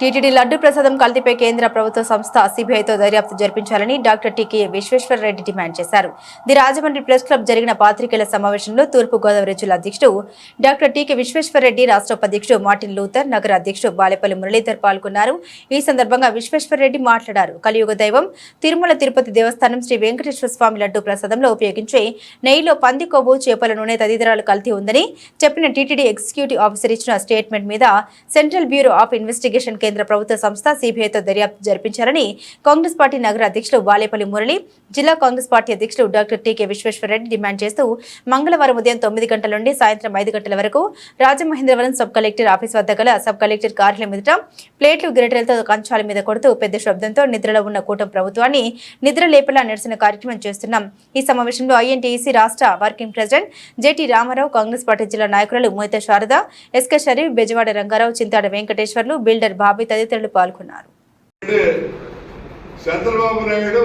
TTD laddu ప్రసాదం కల్తీపై కేంద్ర ప్రభుత్వ సంస్థ సిబిఐతో దర్యాప్తు జరిపించాలని doctor TK Visweswara Reddy demand చేశారు. ది రాజమండ్రి ప్రెస్ క్లబ్ జరిగిన పాత్రికేయుల సమావేశంలో తూర్పు గోదావరి జిల్లా అధ్యక్షుడు డాక్టర్ టీకే విశ్వేశ్వర రెడ్డి రాష్ట్ర ఉపాధ్యక్షుడు మార్టిన్ లూథర్ నగర అధ్యక్షుడు బాలేపల్లి మురళీధర్ పాల్గొన్నారు. ఈ సందర్భంగా విశ్వేశ్వర రెడ్డి మాట్లాడారు. కలియుగ దైవం తిరుమల తిరుపతి దేవస్థానం శ్రీ వెంకటేశ్వర స్వామి లడ్డు ప్రసాదంలో ఉపయోగించే నెయ్యిలో పంది కొవ్వు చేపల నూనె తదితరాలు కల్తీ ఉందని చెప్పిన టీటీడీ ఎగ్జిక్యూటివ్ ఆఫీసర్ ఇచ్చిన స్టేట్మెంట్ మీద సెంట్రల్ బ్యూరో ఆఫ్ ఇన్వెస్టిగేషన్ కేంద్ర ప్రభుత్వ సంస్థ సిబిఐతో దర్యాప్తు జరిపించారని కాంగ్రెస్ పార్టీ నగర అధ్యక్షులు బాలేపల్లి మురళి జిల్లా కాంగ్రెస్ పార్టీ అధ్యక్షులు డాక్టర్ టీకే విశ్వేశ్వరరెడ్డి డిమాండ్ చేస్తూ మంగళవారం ఉదయం తొమ్మిది గంటల నుండి సాయంత్రం ఐదు గంటల వరకు రాజమహేంద్రవరం సబ్ కలెక్టర్ ఆఫీస్ వద్ద గల సబ్ కలెక్టర్ కార్యాలయం ఎదుట ప్లేట్లు గిరిటలతో కంచాల మీద కొడుతూ పెద్ద శబ్దంతో నిద్రలో ఉన్న కూటమి ప్రభుత్వాన్ని నిద్ర లేపేలా నిరసన కార్యక్రమం చేస్తున్నాం. ఈ సమావేశంలో ఐఎన్టీఈసీ రాష్ట్ర working president JT Ramarao Congress party జిల్లా నాయకులు మోహిత శారద ఎస్కే షరీఫ్ బెజవాడ రంగారావు చింతాడ వెంకటేశ్వర్లు బిల్డర్ బాబు తదితరులు పాల్గొన్నారు. చంద్రబాబు నాయుడు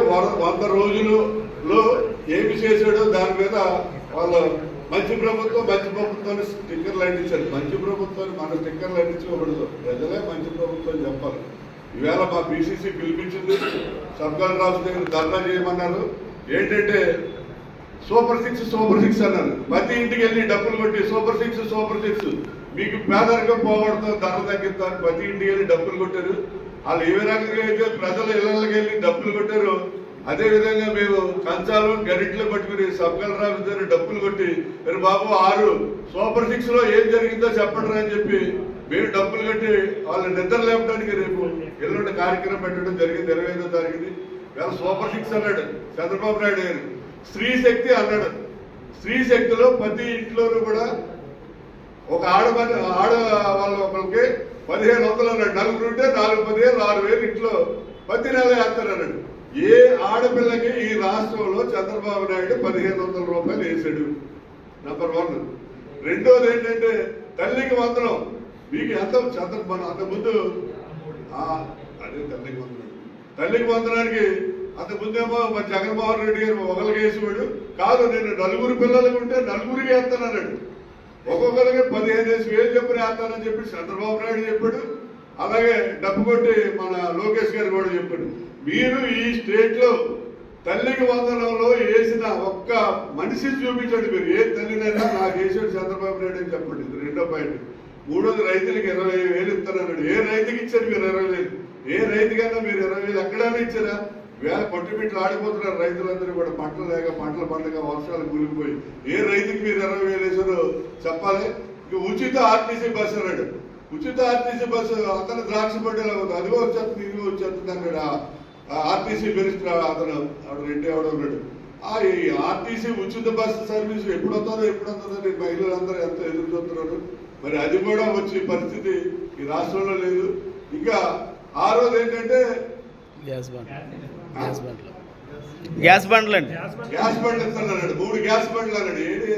వంద రోజులలో ఏమి చేశాడో దాని మీద వాళ్ళు మంచి ప్రభుత్వం మంచి ప్రభుత్వాన్ని స్టిక్కర్లు అంటించారు. మంచి ప్రభుత్వాన్ని మన స్టిక్కర్లు అంటించకూడదు. ప్రజలే మంచి ప్రభుత్వం చెప్పాలి. ఈవేళ మా బీసీసీ పిలిపించింది. సర్కార్ రాజు దగ్గర ధర్నా చేయమన్నారు. ఏంటంటే సూపర్ సిక్స్ సూపర్ సిక్స్ అన్నారు. ప్రతి ఇంటికి వెళ్ళి డబ్బులు కొట్టి సూపర్ సిక్స్ సూపర్ సిక్స్ మీకు పేదరికం పోగొడతాం ధర తగ్గిస్తాను ప్రతి ఇంటికి వెళ్ళి డబ్బులు కొట్టారు. వాళ్ళు ఏ రకంగా అయితే ప్రజల ఇళ్ళకి వెళ్ళి డబ్బులు కొట్టారు. అదే విధంగా మేము కంచాలు గరిట్లు పట్టుకుని సబ్ కలెక్టర్ ఆఫీస్ దగ్గర డబ్బులు కొట్టి మరి బాబు ఆరు సూపర్ సిక్స్లో ఏం జరిగిందో చెప్పండి అని చెప్పి మేము డబ్బులు కట్టి వాళ్ళ నిద్ర లేపడానికి రేపు ఎల్లుండి కార్యక్రమం పెట్టడం జరిగింది. ఇరవై ఐదో తారీఖుది వేళ సూపర్ సిక్స్ అన్నాడు చంద్రబాబు నాయుడు గారు. స్త్రీ శక్తి అన్నాడు. స్త్రీ శక్తిలో ప్రతి ఇంట్లోనూ కూడా ఒక ఆడమని ఆడ వాళ్ళ ఒకరికి పదిహేను వందలు అన్నాడు. నలుగురు ఉంటే నాలుగు పదిహేను ఆరు వేలు ఇంట్లో ప్రతి నెల వేస్తారన్నాడు. ఏ ఆడపిల్లకి ఈ రాష్ట్రంలో చంద్రబాబు నాయుడు పదిహేను వందల రూపాయలు వేసాడు? నెంబర్ వన్ రెండోది ఏంటంటే తల్లికి వందనం. మీకు ఎంత చంద్ర అంత ముందు అదే తల్లికి వందనం. తల్లికి వందనానికి అంత ముందేమో మరి జగన్మోహన్ రెడ్డి గారు ఒకరికి వేసేవాడు. కాదు నేను నలుగురు పిల్లలకు ఉంటే నలుగురికి వేస్తానన్నాడు. ఒక్కొక్కరికి పదిహేను వేసి వేలు చెప్పిన వేస్తానని చెప్పి చంద్రబాబు నాయుడు చెప్పాడు. అలాగే డబ్బు కొట్టి మన లోకేష్ గారు కూడా చెప్పాడు. మీరు ఈ స్టేట్లో తల్లికి వందనంలో వేసిన ఒక్క మనిషి చూపించండి మీరు. ఏ తల్లినైనా నాకు వేసాడు చంద్రబాబు నాయుడు అని చెప్పండి. రెండో పాయింట్. మూడోది రైతులకు ఇరవై వేలు ఇస్తానన్నాడు. ఏ రైతుకి ఇచ్చారు మీరు ఇరవై వేలు? ఏ రైతుకైనా మీరు ఇరవై వేలు ఎక్కడైనా ఇచ్చారా? వేల కొట్టుబిట్లు ఆడిపోతున్నారు రైతులందరూ కూడా. పంటలు లేక పంటలు పండగ వర్షాలు కూలిపోయి. ఏ రైతుకి మీరు ఇరవై వేలు వేసారో చెప్పాలి? ఇక ఉచిత ఆర్టీసీ బస్సు అన్నాడు. ఉచిత ఆర్టీసీ బస్సు అతను ద్రాక్ష పడ్డేలా ఉంది అదిగో వచ్చేస్తుంది ఇదిగో వచ్చేస్తుంది అన్నాడు ఆర్టీసీ మినిస్టర్ అతను. అతను రెడ్డి ఆవిడ ఉన్నాడు. ఆ ఈ ఆర్టీసీ ఉచిత బస్సు సర్వీస్ ఎప్పుడు వస్తుందో ఎప్పుడు వస్తుందో మహిళలందరూ ఎంత ఎదురు చూస్తున్నారు. మరి అది కూడా వచ్చే పరిస్థితి ఈ రాష్ట్రంలో లేదు. ఇంకా ఆ రోజు ఏంటంటే గ్యాస్ బండ్. గ్యాస్ బండ్లు. గ్యాస్ బండ్లు అండి. గ్యాస్ బండ్లు ఇస్తాడు మూడు గ్యాస్ బండ్లు అన్నాడు. ఏంటి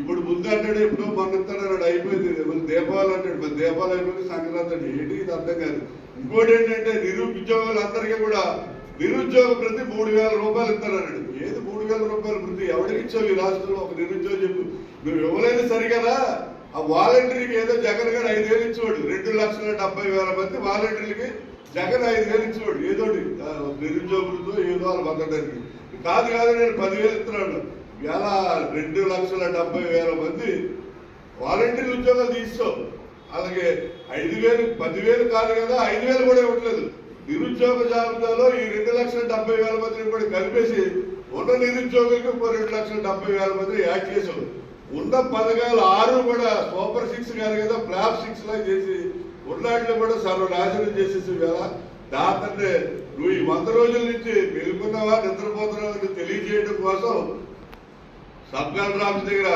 ఇప్పుడు ముందు అంటాడు ఎప్పుడో మొన్న ఇస్తాడు అయిపోయింది. మళ్ళీ దీపావళి అంటాడు మరి దీపావళి అయిపోయింది సంక్రాంతి అంటే ఏంటి ఇది అర్థం కాదు. ఇంకోటి ఏంటంటే నిరుద్యోగులందరికీ కూడా నిరుద్యోగ ప్రతి మూడు వేల రూపాయలు ఇస్తారన్నాడు ఏది మూడు వేల రూపాయలు ప్రతి ఎవరికి ఇచ్చావు ఈ రాష్ట్రంలో? ఒక నిరుద్యోగం చెప్పు. నువ్వు ఇవ్వలేదు సరిగదా ఆ వాలంటీర్కి ఏదో జగన్ గారు ఐదు వేలు ఇచ్చేవాడు. రెండు లక్షల డెబ్బై వేల మంది వాలంటీర్లకి జగన్ ఐదు వేలు ఇచ్చేవాడు. ఏదోటి నిరుద్యోగులతో ఏదో వాళ్ళు బతకడానికి. కాదు కాదు నేను పదివేలు ఇస్తున్నాడు ఇలా రెండు లక్షల డెబ్బై వేల మంది వాలంటీర్ ఉద్యోగాలు తీస్తావు అలాగే ఐదు వేలు పదివేలు కాదు కదా ఐదు వేలు కూడా ఇవ్వట్లేదు. నిరుద్యోగ జాబితాలో ఈ రెండు లక్షల డెబ్బై వేల మందిని కూడా కలిపేసి ఉన్న నిరుద్యోగులకు ఇంకో రెండు లక్షల డెబ్బై వేల మంది యాడ్ చేసావు. ఉన్న పథకాలు ఆరు కూడా సూపర్ సిక్స్ కానీ కదా ఫ్లాప్ సిక్స్ లా చేసి ఉన్నట్లు కూడా సర్వనాశనం చేసేసి వేళ దాంతంటే నువ్వు ఈ వంద రోజుల నుంచి మెలుకున్నావా నిద్రపోతున్నావా అని తెలియజేయడం కోసం సబ్గల్ కలెక్టర్ దగ్గర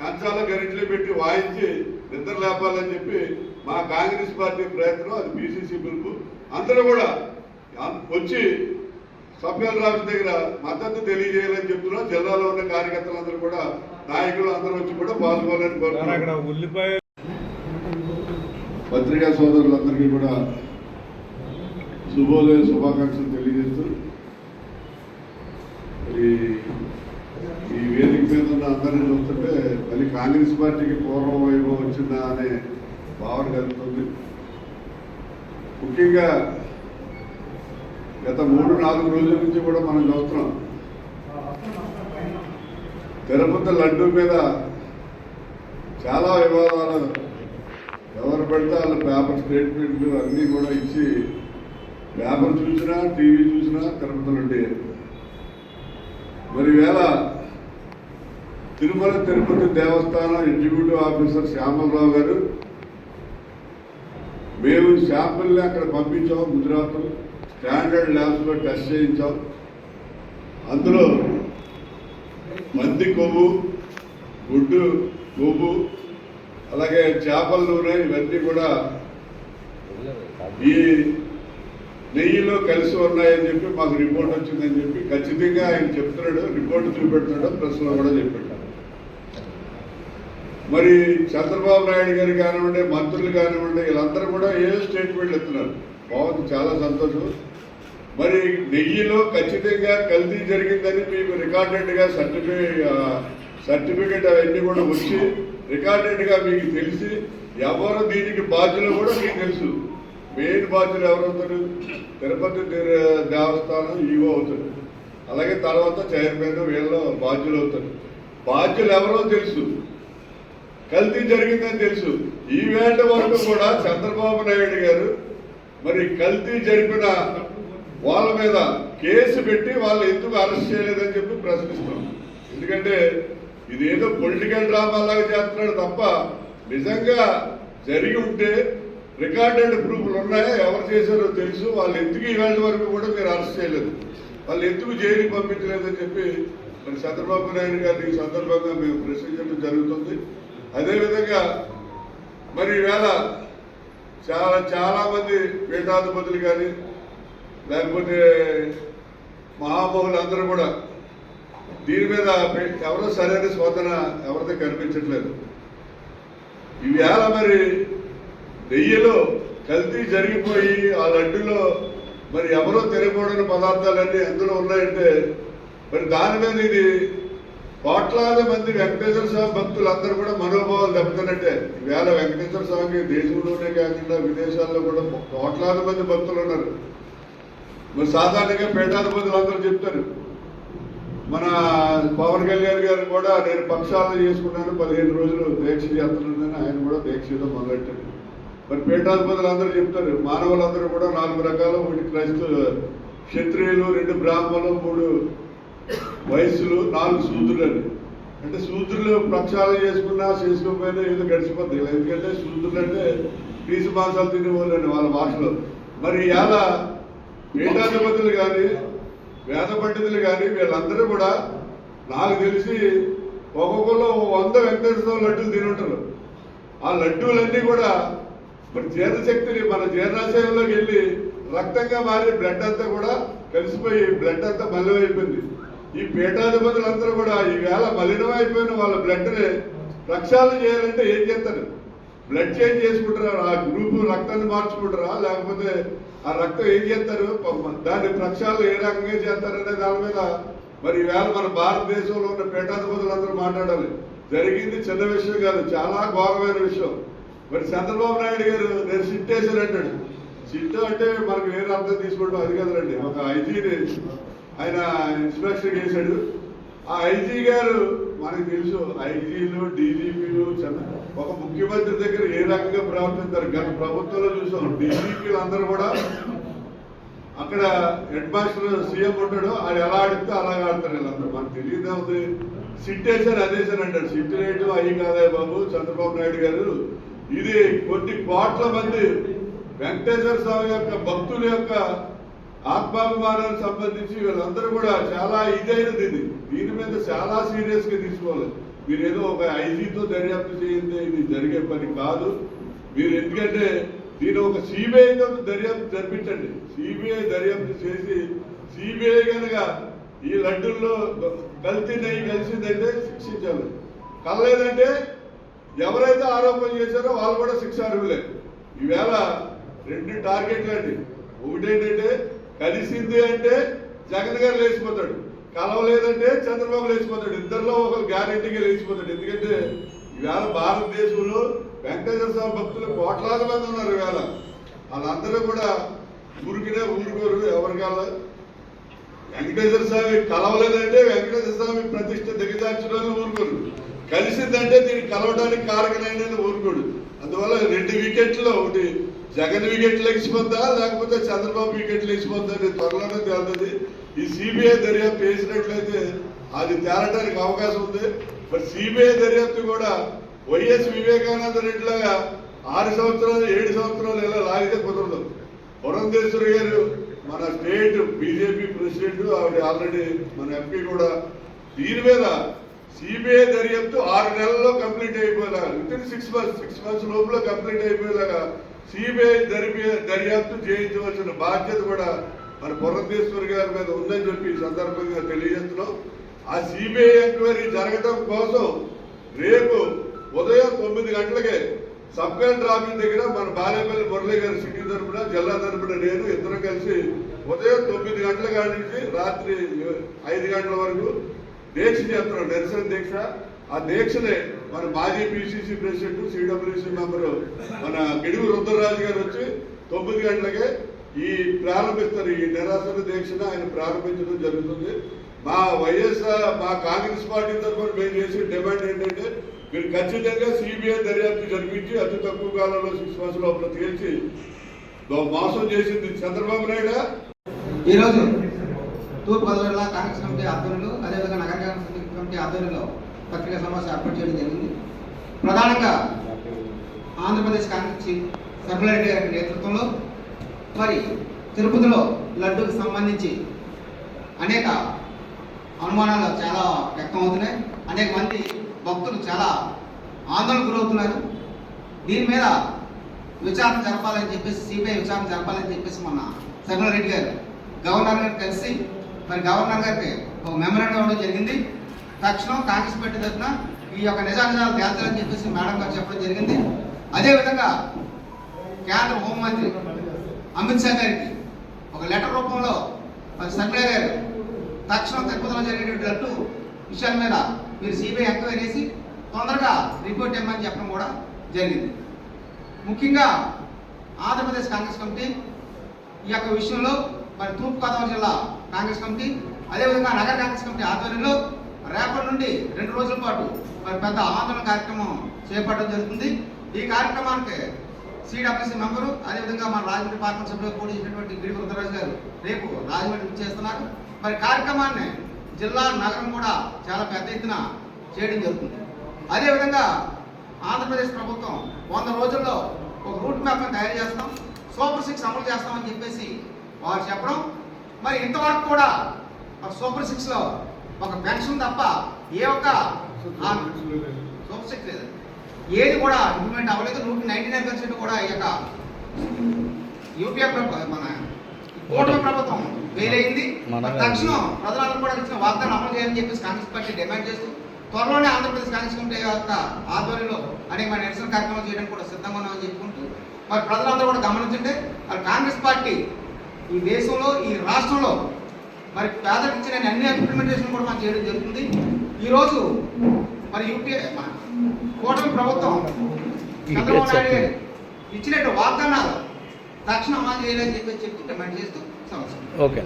కంచాల గరిట్లు పెట్టి వాయించి నిద్ర లేపాలని చెప్పి మా కాంగ్రెస్ పార్టీ ప్రయత్నం అది బీసీసీ పిలుపు. అందరూ కూడా వచ్చి సబ్గల్ కలెక్టర్ దగ్గర మద్దతు తెలియజేయాలని చెప్తున్నాం జిల్లాలో ఉన్న కార్యకర్తలందరూ కూడా నాయకులు అందరూ వచ్చి కూడా పాల్గొనాలని సార్ అక్కడ కోరుతున్నాం ఉల్లిపాయ పత్రికా సోదరులందరికీ కూడా శుభోదయ శుభాకాంక్షలు తెలియజేస్తూ ఈ వేదిక మీద ఉన్న అందరిని చూస్తుంటే మళ్ళీ కాంగ్రెస్ పార్టీకి పూర్వం వైభవం వచ్చిందా అనే భావన కలుగుతుంది. ముఖ్యంగా గత మూడు నాలుగు రోజుల నుంచి కూడా మనం చూస్తున్నాం. తిరుపతి లడ్డు మీద చాలా వివాదాలు. ఎవరు పెడితే వాళ్ళ పేపర్ స్టేట్మెంట్లు అన్నీ కూడా ఇచ్చి పేపర్ చూసినా టీవీ చూసినా తిరుపతి లడ్డు మరి వేళ తిరుమల తిరుపతి దేవస్థానం ఎగ్జిక్యూటివ్ ఆఫీసర్ శ్యామలరావు గారు మేము శాంపుల్ని అక్కడ పంపించాం గుజరాత్ స్టాండర్డ్ ల్యాబ్స్లో టెస్ట్ చేయించాం. అందులో మంది కొవ్వు గుడ్డు కొవ్వు అలాగే చేపల నూనె ఇవన్నీ కూడా ఈ నెయ్యిలో కలిసి ఉన్నాయని చెప్పి మాకు రిపోర్ట్ వచ్చిందని చెప్పి ఖచ్చితంగా ఆయన చెప్తున్నాడు రిపోర్ట్ చూపెడుతున్నాడు ప్రెస్లో కూడా చెప్పాడు మరి చంద్రబాబు నాయుడు గారు కానివ్వండి మంత్రులు కానివ్వండి వీళ్ళందరూ కూడా ఏ స్టేట్మెంట్లు ఇస్తున్నారు? బాగుంది చాలా సంతోషం. మరి నెయ్యిలో ఖచ్చితంగా కల్తీ జరిగిందని మీకు రికార్డెడ్గా సర్టిఫికేట్ సర్టిఫికేట్ అవన్నీ కూడా వచ్చి రికార్డెడ్గా మీకు తెలిసి ఎవరు దీనికి బాధ్యులు కూడా మీకు తెలుసు. మెయిన్ బాధ్యులు ఎవరవుతారు తిరుపతి దేవస్థానం ఈవో అవుతారు. అలాగే తర్వాత చైర్మన్ వీళ్ళు బాధ్యులు అవుతారు. బాధ్యులు ఎవరో తెలుసు. కల్తీ జరిగిందని తెలుసు. ఈ వేట వరకు కూడా చంద్రబాబు నాయుడు గారు మరి కల్తీ జరిపిన వాళ్ళ మీద కేసు పెట్టి వాళ్ళు ఎందుకు అరెస్ట్ చేయలేదని చెప్పి ప్రశ్నిస్తున్నాం. ఎందుకంటే ఇదేదో పొలిటికల్ డ్రామా లాగా చేస్తున్నాడు తప్ప నిజంగా జరిగి ఉంటే రికార్డెడ్ ప్రూఫ్లు ఉన్నాయా? ఎవరు చేశారో తెలుసు. వాళ్ళు ఎందుకు ఇవాళ వరకు కూడా మీరు అరెస్ట్ చేయలేదు? వాళ్ళు ఎందుకు జైలుకి పంపించలేదని చెప్పి మరి చంద్రబాబు నాయుడు గారిని ఈ సందర్భంగా మేము ప్రశ్నించడం జరుగుతుంది. అదేవిధంగా మరి ఈవేళ చాలా చాలా మంది పీఠాధిపతులు కానీ లేకపోతే మహామహులు అందరూ కూడా దీని మీద ఎవరో సరైన స్పందన ఎవరితో కనిపించట్లేదు. ఈవేళ మరి నెయ్యిలో కల్తీ జరిగిపోయి ఆ లడ్డులో మరి ఎవరో తెలియకూడని పదార్థాలన్నీ ఎందులో ఉన్నాయంటే మరి దాని మీద ఇది కోట్లాది మంది వెంకటేశ్వర స్వామి భక్తులు అందరూ కూడా మనోభావాలు దెబ్బతిన్నట్టే. ఈవేళ వెంకటేశ్వర స్వామికి దేశంలోనే కాకుండా విదేశాల్లో కూడా కోట్లాది మంది భక్తులు ఉన్నారు. మరి సాధారణంగా పీఠాధిపతులు అందరూ చెప్తారు. మన పవన్ కళ్యాణ్ గారు కూడా నేను పక్షాలను చేసుకున్నాను పదిహేను రోజులు దీక్ష చేస్తున్నానని ఆయన కూడా దీక్షతో మొదలెట్టారు. మరి పీఠాధిపతులు అందరూ చెప్తారు. మానవులందరూ కూడా నాలుగు రకాలు ఒకటి క్రైస్తవ క్షత్రియులు రెండు బ్రాహ్మణులు మూడు వయస్సులు నాలుగు శూద్రులు అని అంటే శూద్రులు ప్రక్షాళన చేసుకున్నా చేసుకోకపోయినా ఏదో గడిచిపోద్ది ఎందుకంటే శూద్రులు అంటే పీసు మాంసాలు తినే వాళ్ళండి వాళ్ళ భాషలో. మరి ఇలా పీఠాధిపతులు కానీ వేద పండితులు కానీ వీళ్ళందరూ కూడా నాకు తెలిసి ఒక్కొక్కరు వంద వెంకటేశ్వర లడ్డూలు తిని ఉంటారు ఆ లడ్డూలన్నీ కూడా మన జీర్ణశక్తిని మన జీర్ణాశయంలోకి వెళ్ళి రక్తంగా మారి బ్లడ్ అంతా కూడా కలిసిపోయి బ్లడ్ అంతా మలినమైపోయింది. ఈ పీఠాధిపతులందరూ కూడా ఈవేళ మలినమైపోయిన వాళ్ళ బ్లడ్ని రక్షాలు చేయాలంటే ఏం చేస్తారు? బ్లడ్ చేంజ్ చేసుకుంటారా? ఆ గ్రూప్ రక్తాన్ని మార్చుకుంటారా? లేకపోతే ఆ రక్తం ఏం చేస్తారు? దాన్ని ప్రక్షాళన ఏ రకంగా చేస్తారనే దాని మీద మరి ఈవేళ మన భారతదేశంలో ఉన్న పీఠాధిపతులందరూ మాట్లాడాలి. జరిగింది చిన్న విషయం కాదు చాలా ఘోరమైన విషయం. మరి చంద్రబాబు నాయుడు గారు నేను సిట్టేశాను అంటాడు. సిట్ అంటే మనకు వేరే అర్థం తీసుకోవడం అది కదండి ఒక ఐజీని ఆయన ఇన్స్పెక్షన్ చేశాడు. ఆ ఐజీ గారు మనకు తెలుసు ఐజీలు డీజీపీలు ఒక ముఖ్యమంత్రి దగ్గర ఏ రకంగా ప్రవర్తిస్తారు గత ప్రభుత్వంలో చూసాం డీజీపీలు అందరూ కూడా అక్కడ హెడ్ మాస్టర్ సీఎం ఉంటాడు ఆయన ఎలా ఆడితే అలాగే ఆడతారు వీళ్ళందరూ. మనకు తెలియదే ఉంది సిట్ వేసారు అదేసారు అంటారు. సిట్ రేటు అయ్యి కాదే బాబు చంద్రబాబు నాయుడు గారు. ఇది కొన్ని కోట్ల మంది వెంకటేశ్వర స్వామి యొక్క భక్తుల యొక్క ఆత్మాభిమానానికి సంబంధించి వీళ్ళందరూ కూడా చాలా ఇదైనది ఇది. దీని మీద చాలా సీరియస్గా తీసుకోవాలి. మీరు ఏదో ఒక ఐజీతో దర్యాప్తు చేయండి ఇది జరిగే పని కాదు. మీరు ఎందుకంటే దీని ఒక సిబిఐతో దర్యాప్తు జరిపించండి. సిబిఐ దర్యాప్తు చేసి సిబిఐ కనుక ఈ లడ్డుల్లో కల్తీ కలిసిందంటే శిక్షించాలి. కలలేదంటే ఎవరైతే ఆరోపణ చేశారో వాళ్ళు కూడా శిక్ష అర్హులే. ఈవేళ రెండు టార్గెట్లు అండి ఒకటేంటంటే కలిసింది అంటే జగన్ గారు లేచిపోతాడు. కలవ లేదంటే చంద్రబాబు లేచిపోతాడు. ఇద్దరిలో ఒకరు గ్యారెంటీగా లేచిపోతాడు. ఎందుకంటే ఈవేళ భారతదేశంలో వెంకటేశ్వర స్వామి భక్తులు కోట్లాది మంది ఉన్నారు ఈవేళ వాళ్ళందరూ కూడా ఊరికినే ఊరుకోరు ఎవరికాల వెంకటేశ్వర స్వామి కలవలేదంటే వెంకటేశ్వర స్వామి ప్రతిష్ట దిగజార్చడానికి ఊరుకోరు. కలిసిందంటే దీన్ని కలవడానికి కారకనైన ఊరుకోడు. అందువల్ల రెండు వికెట్లు ఒకటి జగన్ వికెట్ లేచిపోద్దా? లేకపోతే చంద్రబాబు వికెట్ లేచిపోద్దా అనేది త్వరలోనే తేలుతుంది. ఈ సిబిఐ దర్యాప్తు వేసినట్లయితే అది తేలడానికి అవకాశం ఉంది. మరి సిబిఐ దర్యాప్తు కూడా వైఎస్ వివేకానంద రెడ్డిలాగా ఆరు సంవత్సరాలు ఏడు సంవత్సరాలు ఇలా లాగితే కుదరదు. పురంధేశ్వరి గారు మన స్టేట్ బీజేపీ ప్రెసిడెంట్ ఆవిడ ఆల్రెడీ మన ఎంపీ కూడా. దీని మీద సిబిఐ దర్యాప్తు ఆరు నెలల్లో complete అయిపోయేలాగా within six months six months లోపల కంప్లీట్ అయిపోయేలాగా సిబిఐ దర్యాప్తు చేయించవలసిన బాధ్యత కూడా మన పురంధేశ్వర్ గారి మీద ఉందని చెప్పి ఈ సందర్భంగా తెలియజేస్తున్నాం. ఆ సిబిఐ ఎంక్వైరీ జరగడం కోసం రేపు ఉదయం తొమ్మిది గంటలకే సబ్ కలెక్టర్ ఆఫీస్ దగ్గర మన బాలేపల్లి మురళి గారి సిటీ తరపున జిల్లా తరపున నేను ఇద్దరం కలిసి ఉదయం తొమ్మిది గంటల కాడి నుంచి రాత్రి ఐదు గంటల వరకు దీక్ష చేస్తున్నాం. నిరసన దీక్ష. ఆ దీక్షనే మన మాజీ పిసిసి ప్రెసిడెంట్ సిడబ్ల్యూసి మెంబరు మన గిడుగు రుద్రరాజు గారు వచ్చి తొమ్మిది గంటలకే ఈ ప్రారంభిస్తారు. ఈ నిరాశన దీక్షను ఆయన ప్రారంభించడం జరుగుతుంది. మా వైఎస్ఆర్ మా కాంగ్రెస్ పార్టీ తరఫున మేము చేసే డిమాండ్ ఏంటంటే మీరు ఖచ్చితంగా సిబిఐ దర్యాప్తు జరిపించి అతి తక్కువ కాలంలో సిక్స్ మంత్స్ లోపల తేల్చి మోసం చేసింది చంద్రబాబు నాయుడు. ఈరోజు తూర్పు గోదావరి కాంగ్రెస్ కమిటీ ఆధ్వర్యంలో అదేవిధంగా నగర కాంగ్రెస్ కమిటీ ఆధ్వర్యంలో పత్రికా సమావేశం ఏర్పాటు చేయడం జరిగింది. ప్రధానంగా ఆంధ్రప్రదేశ్ కాంగ్రెస్ చీఫ్ గారి నేతృత్వంలో మరి తిరుపతిలో లడ్డూకి సంబంధించి అనేక అనుమానాలు చాలా వ్యక్తం అవుతున్నాయి అనేక మంది భక్తులు చాలా ఆందోళన గురవుతున్నారు. దీని మీద విచారణ జరపాలని చెప్పేసి సిబిఐ విచారణ జరపాలని చెప్పేసి మొన్న రెడ్డి గారు గవర్నర్ గారు కలిసి మరి గవర్నర్ గారికి ఒక మెమరాండం ఇవ్వడం జరిగింది. తక్షణం కాంగ్రెస్ పార్టీ తరఫున ఈ యొక్క నిజానిజాలు తేల్చాలని చెప్పేసి మేడం గారు చెప్పడం జరిగింది. అదేవిధంగా కేంద్ర హోంమంత్రి అమిత్ షా గారికి ఒక లెటర్ రూపంలో మరి సర్కులర్ గారు తక్షణం తిరుపతిలో జరిగేటట్టు విషయాల మీద మీరు సిబిఐ ఎంక్వైరీ చేసి తొందరగా రిపోర్ట్ ఇవ్వమని చెప్పడం కూడా జరిగింది. ముఖ్యంగా ఆంధ్రప్రదేశ్ కాంగ్రెస్ కమిటీ ఈ యొక్క విషయంలో మరి తూర్పుగోదావరి జిల్లా కాంగ్రెస్ కమిటీ అదేవిధంగా నగర కాంగ్రెస్ కమిటీ ఆధ్వర్యంలో రేపటి నుండి రెండు రోజుల పాటు మరి పెద్ద ఆందోళన కార్యక్రమం చేపట్టడం జరుగుతుంది. ఈ కార్యక్రమానికి సిడబ్ల్యూసీ మెంబరు అదేవిధంగా మన రాజమండ్రి పార్లమెంట్ సభ్యులు పోటీ చేసినటువంటి గిడి గారు రేపు రాజమండ్రి చేస్తున్నారు. మరి కార్యక్రమాన్ని జిల్లా నగరం కూడా చాలా పెద్ద ఎత్తున చేయడం జరుగుతుంది. అదేవిధంగా ఆంధ్రప్రదేశ్ ప్రభుత్వం వంద రోజుల్లో ఒక రూట్ మ్యాప్ని తయారు చేస్తాం సూపర్ సిక్స్ అమలు చేస్తామని చెప్పేసి వారు చెప్పడం. మరి ఇంతవరకు కూడా సూపర్ సిక్స్లో ఒక పెన్షన్ తప్ప ఏ ఒక్క సిక్స్ లేదు. ఏది కూడా ఇంప్లిమెంట్ అవ్వలేదు. నూట నైన్టీ నైన్ పర్సెంట్ కూడా ఈ యొక్క యూపీఏ మన కూటమి ప్రభుత్వం వేలైంది. తక్షణం ప్రజలందరూ కూడా ఇచ్చిన వాగ్దానం అమలు చేయాలని చెప్పేసి కాంగ్రెస్ పార్టీ డిమాండ్ చేస్తూ త్వరలోనే ఆంధ్రప్రదేశ్ కాంగ్రెస్ కమిటీ యొక్క ఆధ్వర్యంలో అనేక మన నిరసన కార్యక్రమాలు చేయడానికి కూడా సిద్ధంగా ఉన్నామని చెప్పుకుంటూ మరి ప్రజలందరూ కూడా గమనించండి మరి కాంగ్రెస్ పార్టీ ఈ దేశంలో ఈ రాష్ట్రంలో మరి పేదలకు ఇచ్చిన అన్ని ఇంప్లిమెంటేషన్ కూడా మనం చేయడం జరుగుతుంది. ఈరోజు మరి యూపీఏ కూటమి ప్రభుత్వం చంద్రబాబు నాయుడు గారు ఇచ్చినట్టు వాగ్దానాలు తక్షణం అమలు చేయాలని చెప్పి చెప్పి డిమాండ్ చేస్తూ సమస్య ఓకే.